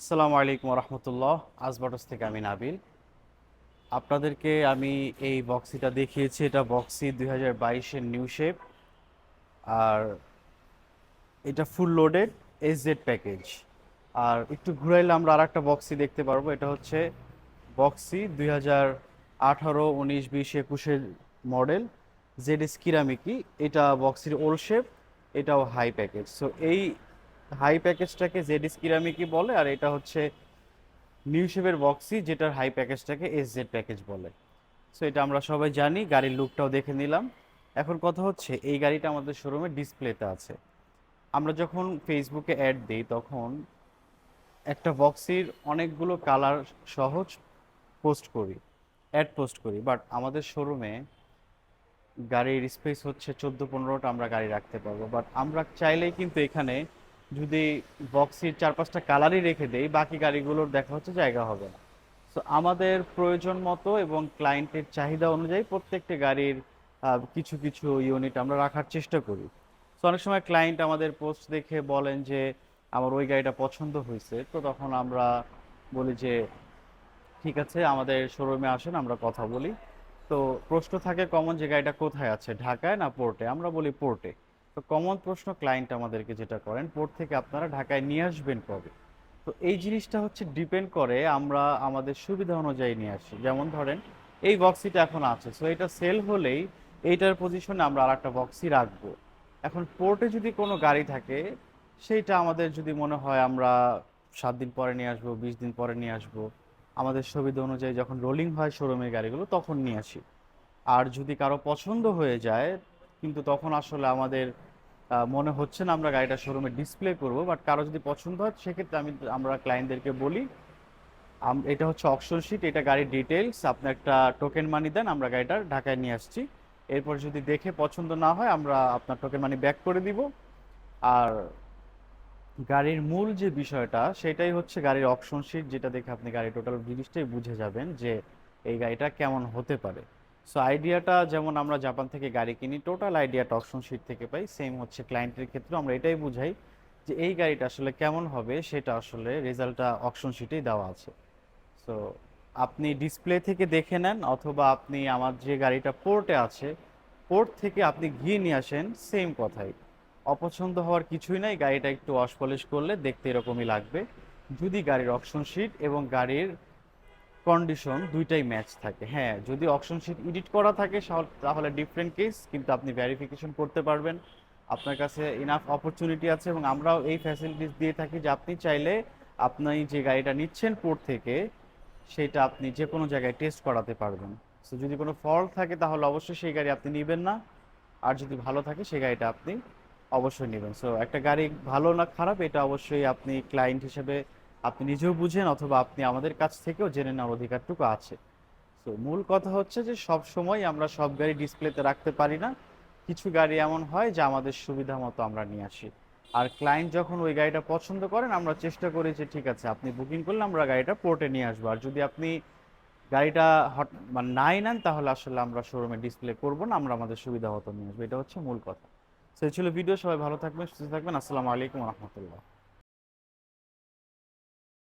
আসসালামু আলাইকুম রহমতুল্লাহ। আজবাটস থেকে আমি নাবিল। আপনাদেরকে আমি এই বক্সিটা দেখিয়েছি। এটা বক্সি দুই হাজার বাইশের নিউ শেপ। আর এটা full loaded S Z package. আর একটু ঘুরাইলে আমরা আর একটা বক্সি দেখতে পারব। এটা হচ্ছে বক্সি দুই হাজার আঠারো, উনিশ, বিশ, একুশের মডেল জেড এস কিরামিকি এটা বক্সির ওল্ড শেপ এটাও হাই প্যাকেজ সো এই হাই প্যাকেজটাকে জেড এস কিরামিকি বলে, আর এটা হচ্ছে নিউ শেপের বক্সি যেটার হাই প্যাকেজটাকে এস জেড প্যাকেজ বলে। সো এটা আমরা সবাই জানি, গাড়ির লুকটাও দেখে নিলাম। এখন কথা হচ্ছে, এই গাড়িটা আমাদের শোরুমে ডিসপ্লেতে আছে। আমরা যখন ফেসবুকে অ্যাড দিই, তখন একটা বক্সির অনেকগুলো কালার সহজ পোস্ট করি অ্যাড পোস্ট করি বাট আমাদের শোরুমে গাড়ির স্পেস হচ্ছে চোদ্দ পনেরোটা আমরা গাড়ি রাখতে পারব। বাট আমরা চাইলেই কিন্তু এখানে যদি বক্সির চার পাঁচটা কালারই রেখে দেই, বাকি গাড়িগুলোর দেখা হচ্ছে জায়গা হবে না। সো আমাদের প্রয়োজন মতো এবং ক্লায়েন্টের চাহিদা অনুযায়ী প্রত্যেকটা গাড়ির কিছু কিছু ইউনিট আমরা রাখার চেষ্টা করি। সো অনেক সময় ক্লায়েন্ট আমাদের পোস্ট দেখে বলেন যে, আমার ওই গাড়িটা পছন্দ হয়েছে। তো তখন আমরা বলি যে, ঠিক আছে, আমাদের শোরুমে আসেন, আমরা কথা বলি। তো প্রশ্ন থাকে কমন যে গাড়িটা কোথায় আছে, ঢাকায় না পোর্টে আমরা বলি পোর্টে তো কমন প্রশ্ন ক্লায়েন্ট আমাদেরকে যেটা করেন পোর্ট থেকে আপনারা ঢাকায় নিয়ে আসবেন কবে? তো এই জিনিসটা হচ্ছে ডিপেন্ড করে আমরা আমাদের সুবিধা অনুযায়ী নিয়ে আসি। যেমন ধরেন, এই বক্সিটা এখন আছে সো এটা সেল হলেই এইটার পজিশনে আমরা আর একটা বক্সি রাখব। এখন পোর্টে যদি কোনো গাড়ি থাকে, সেইটা আমাদের যদি মনে হয় আমরা সাত দিন পরে নিয়ে আসব, বিশ দিন পরে নিয়ে আসব, আমাদের সুবিধা অনুযায়ী যখন রোলিং হয় শোরুমের গাড়িগুলো, তখন নিয়ে আসি। আর যদি কারও পছন্দ হয়ে যায়, কিন্তু তখন আসলে আমাদের মনে হচ্ছে না আমরা গাড়িটা শোরুমে ডিসপ্লে করব বাট কারও যদি পছন্দ হয়, সেক্ষেত্রে আমি, আমরা ক্লায়েন্টদেরকে বলি এটা হচ্ছে অকশন শিট এটা গাড়ির ডিটেলস আপনি একটা টোকেন মানি দেন, আমরা গাড়িটা ঢাকায় নিয়ে আসছি। এরপর যদি দেখে পছন্দ না হয়, আমরা আপনার টোকেন মানি ব্যাক করে দিব। আর গাড়ির মূল যে বিষয়টা, সেটাই হচ্ছে গাড়ির অপশন শিট যেটা দেখে আপনি গাড়ির টোটাল জিনিসটাই বুঝে যাবেন যে এই গাড়িটা কেমন হতে পারে। সো আইডিয়াটা যেমন আমরা জাপান থেকে গাড়ি কিনি টোটাল আইডিয়াটা অপশন শিট থেকে পাই। সেম হচ্ছে ক্লায়েন্টের ক্ষেত্রে। আমরা এটাই বুঝাই যে এই গাড়িটা আসলে কেমন হবে, সেটা আসলে রেজাল্টটা অপশন শিটেই দেওয়া আছে। সো আপনি ডিসপ্লে থেকে দেখে নেন, অথবা আপনি আমার যে গাড়িটা পোর্টে আছে পোর্ট থেকে আপনি গিয়ে নিয়ে আসেন সেম কথাই। অপছন্দ হওয়ার কিছুই নাই, গাড়িটা একটু ওয়াশ পলিশ করলে দেখতে এরকমই লাগবে। যদি গাড়ির অপশন শিট এবং গাড়ির কন্ডিশন দুইটাই ম্যাচ থাকে। হ্যাঁ যদি অপশন শিট এডিট করা থাকে তাহলে ডিফারেন্ট কেস কিন্তু আপনি ভেরিফিকেশন করতে পারবেন। আপনার কাছে ইনাফ অপরচুনিটি আছে এবং আমরাও এই ফ্যাসিলিটিস দিয়ে থাকি যে আপনি চাইলে আপনি যে গাড়িটা নিচ্ছেন পোর্ট থেকে, সেটা আপনি যে কোনো জায়গায় টেস্ট করাতে পারবেন। সো যদি কোনো ফল্ট থাকে, তাহলে অবশ্যই সেই গাড়ি আপনি নেবেন না। আর যদি ভালো থাকে, সেই গাড়িটা আপনি অবশ্যই নেবেন। সো একটা গাড়ি ভালো না খারাপ, এটা অবশ্যই আপনি ক্লায়েন্ট হিসেবে আপনি নিজেও বুঝেন অথবা আপনি আমাদের কাছ থেকেও জেনে নেওয়ার অধিকারটুকু আছে। সো মূল কথা হচ্ছে যে, সব সময় আমরা সব গাড়ি ডিসপ্লেতে রাখতে পারি না। কিছু গাড়ি এমন হয় যা আমাদের সুবিধা মতো আমরা নিয়ে আসি। আর ক্লায়েন্ট যখন ওই গাড়িটা পছন্দ করেন, আমরা চেষ্টা করি যে, ঠিক আছে, আপনি বুকিং করলে আমরা গাড়িটা পোর্টে নিয়ে আসব। আর যদি আপনি গাড়িটা হট মানে নাই নেন, তাহলে আসলে আমরা শোরুমে ডিসপ্লে করব না, আমরা আমাদের সুবিধা মতো নিয়ে আসব। এটা হচ্ছে মূল কথা। সো এই ছিল ভিডিও সবাই ভালো থাকবেন, সুস্থ থাকবেন। আসসালামু আলাইকুম রহমতুল্লাহ।